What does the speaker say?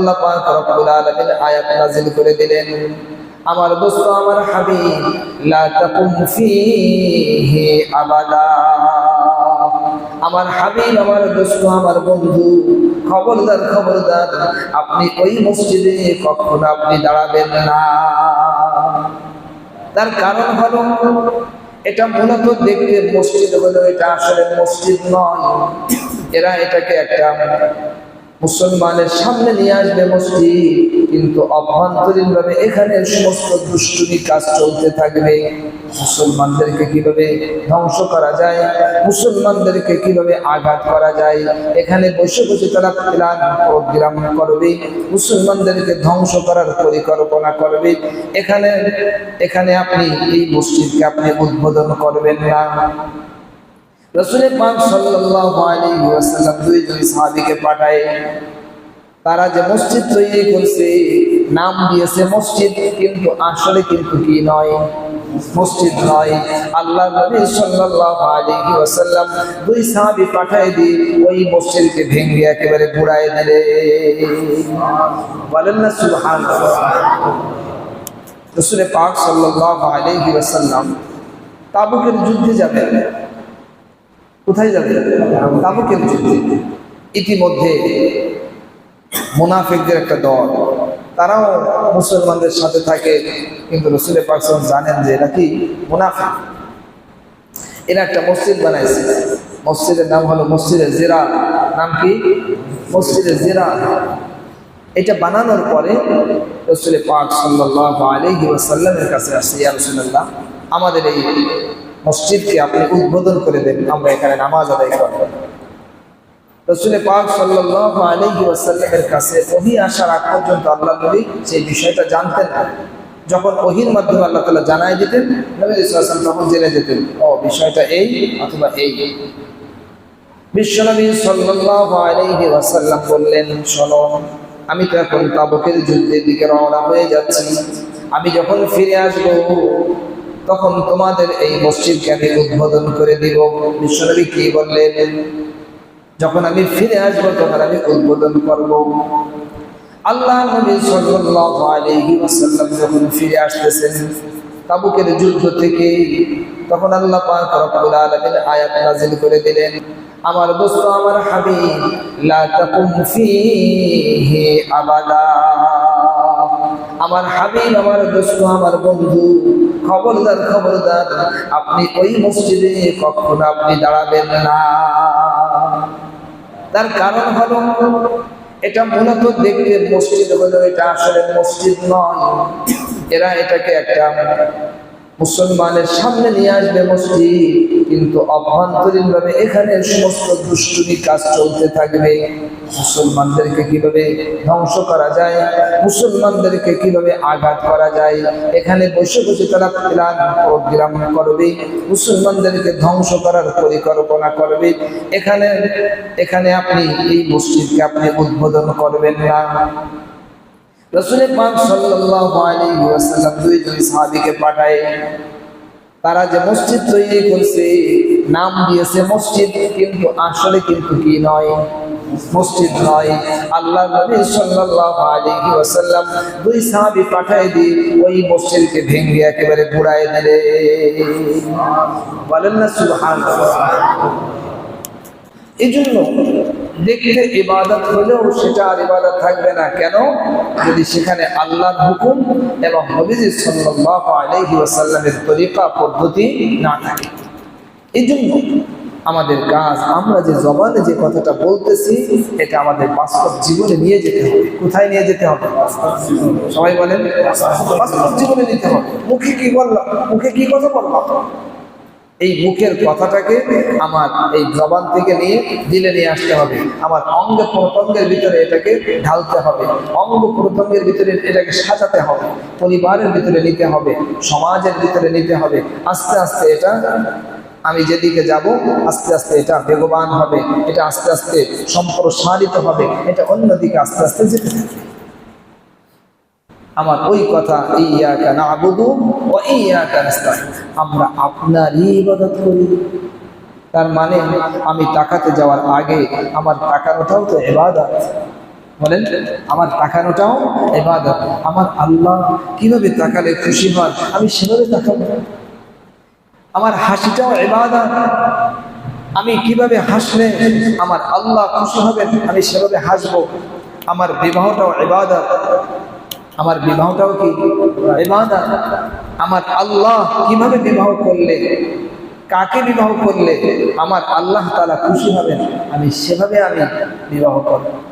আল্লাহ পাক রব্বুল আলামিন আয়াত নাযিল করে দিলেন। আমার দোস্ত, আমার হাবিব, লা তাকুম ফীহি আবাদা। আমার হাবিব, আমার দোস্ত, আমার বন্ধু, খবরদার খবরদার, আপনি ওই মসজিদে কখনো আপনি দাঁড়াবেন না। তার কারণ হলো, এটা মূলত দেখতে মসজিদ হলো, এটা আসলে মসজিদ নয়। এরা এটাকে একটা মুসলমানের সামনে নিয়ে আসবে মসজিদ, কিন্তু অভ্যন্তরীণ ভাবে এখানে সমস্ত দুষ্টুমি কাজ চলতে থাকবে। মুসলমানদেরকে কীভাবে ধ্বংস করা যায়? মুসলমানদেরকে কীভাবে আঘাত করা যায়? এখানে বসে বসে তারা প্ল্যান প্রোগ্রাম করবে, মুসলমানদেরকে ধ্বংস করার পরিকল্পনা করবে। এখানে এখানে আপনি এই মসজিদকে আপনি উদ্বোধন করবেন না। রসুল পাক ওয়াসাল্লাম দুইজন সাহাবীকে পাঠায়। তারা যে মসজিদ তৈরি করছে, নাম দিয়েছে মসজিদ, কিন্তু আসলে কিন্তু কি নয়? মসজিদ নয়। আল্লাহ নবী সাল্লাল্লাহু আলাইহি দুই সাহাবী পাঠায় দিয়ে ওই মসজিদকে ভেঙে একেবারে গুড়ায় দিলে। বলেন না, সুবহানাল্লাহ। রসুল পাক সাল্লাল্লাহু আলাইহি ওয়াসাল্লাম তাবুকের যুদ্ধে যাবেন। কোথায় যাবে? তাবুকের যুদ্ধে ইতিমধ্যে মুনাফিকদের একটা দল। তারাও মুসলমানদের সাথে থাকে, কিন্তু রসুলের পাকসাল জানেন যে এরা কি? মুনাফিক। এরা একটা মসজিদ বানাইছে। মসজিদের নাম হলো মসজিদে জেরা। নাম কি? মসজিদে জেরা। এটা বানানোর পরে রসুল পাক সাল্লাহ আলহি ওয়াসাল্লামের কাছে আসছে ইয়া রসুল্লাহ আমাদের এই মসজিদকে আপনি উদ্বোধন করে দেন, আমরা এখানে নামাজ আদায় করব। রসুল কাছে আল্লাহ নবী বিষয়টা জানতেন যখন আল্লাহ তালা দিতেন, নবী তখন জেনে ও, বিষয়টা এই বললেন, শোনো, আমি তো এখন তাবকের যুদ্ধের দিকে রওনা হয়ে যাচ্ছি। আমি যখন ফিরে আসব তখন তোমাদের এই মসজিদকে আমি উদ্বোধন করে দিব। বিশ্বনবী কি বললেন? যখন আমি ফিরে আসব, তখন আমি উদ্বোধন করব। আল্লাহ নবী সাল্লাল্লাহু আলাইহি ওয়াসাল্লাম যখন ফিরে আসতেছেন তাবুকের যুদ্ধ থেকে, তখন আল্লাহ পাক রব্বুল আলামিন আয়াত নাযিল করে দিলেন, আমার দোস্ত, আমার হাবিব, লা তাকুম ফীহি আবাদা। আমার হাবিব, আমার দোস্ত আমার বন্ধু, খবরদার খবরদার, আপনি ওই মসজিদে কখনো আপনি দাঁড়াবেন না। তার কারণ হলো, এটা মূলত দেখতে মসজিদ হলো, এটা আসলে মসজিদ নয়। এরা এটাকে একটা মুসলমানের সামনে নিয়ে আসবে মসজিদ, কিন্তু অভ্যন্তরীণ ভাবে এখানে সমস্ত দুষ্টুমি কাজ চলতে থাকবে। মুসলমানদেরকে কীভাবে ধ্বংস করা যায়? মুসলমানদেরকে কীভাবে আঘাত করা যায়? এখানে বসে বসে তারা প্রোগ্রাম করবে। মুসলমানদেরকে ধ্বংস করার পরিকল্পনা করবে। এখানে এখানে আপনি এই মসজিদকে আপনি উদ্বোধন করবেন না। রসুল পাক সাল্লাল্লাহু আলাইহি ওয়াসাল্লাম দুইজন সাহাবীকে পাঠায়। তারা যে মসজিদ তৈরি করছে, নাম দিয়েছে মসজিদ, কিন্তু আসলে কিন্তু কি নয়? মসজিদ নয়। আল্লাহ নবী সাল্লাল্লাহু আলাইহি দুই সাহাবী পাঠায় দিয়ে ওই মসজিদকে ভেঙে একেবারে গুড়ায় দিলে বলেন না সুবহানাল্লাহ। এই জন্য দেখতে ইবাদত হলেও সেটা আর ইবাদত থাকবে না। কেন? যদি সেখানে আল্লাহর হুকুম এবং নবীজি সাল্লাল্লাহু আলাইহি ওয়াসাল্লামের তরিকা, পদ্ধতি না থাকে। এই জন্য আমাদের কাজ, আমরা যে জবানে যে কথাটা বলতেছি, এটা আমাদের বাস্তব জীবনে নিয়ে যেতে হবে। কোথায় নিয়ে যেতে হবে? সবাই বলেন, বাস্তব জীবনে নিতে হবে। মুখে কি বললাম? মুখে কি কথা বললাম? এই মুখের কথাটাকে আমার এই জবান থেকে নিয়ে দিলে নিয়ে আসতে হবে। আমার অঙ্গ প্রত্যঙ্গের ভিতরে এটাকে ঢালতে হবে। অঙ্গ প্রত্যঙ্গের ভিতরে এটাকে সাজাতে হবে। পরিবারের ভিতরে নিতে হবে। সমাজের ভিতরে নিতে হবে। আস্তে আস্তে এটা আমি যেদিকে যাব, আস্তে আস্তে এটা বেগবান হবে। এটা আস্তে আস্তে সম্প্রসারিত হবে। এটা অন্যদিকে আস্তে আস্তে যেতে থাকবে। আমার ওই কথা ইয়া কেন আবুদু ও ইয়া কেন আমরা আপনারই ইবাদত করি। তার মানে আমি টাকাতে যাওয়ার আগে আমার তাকানোটাও তো এবাদত বলেন, আমার তাকানোটাও এবাদত আমার আল্লাহ কীভাবে তাকালে খুশি হন, আমি সেভাবে তাকাবো। আমার হাসিটাও এবাদত আমি কীভাবে হাসলে আমার আল্লাহ খুশি হবেন, আমি সেভাবে হাসবো। আমার বিবাহটাও এবাদত আমার বিবাহটাও কি? আমার আল্লাহ কীভাবে বিবাহ করলে? কাকে বিবাহ করলে? আমার আল্লাহ তালা খুশি হবেন? আমি সেভাবে আমি বিবাহ করব।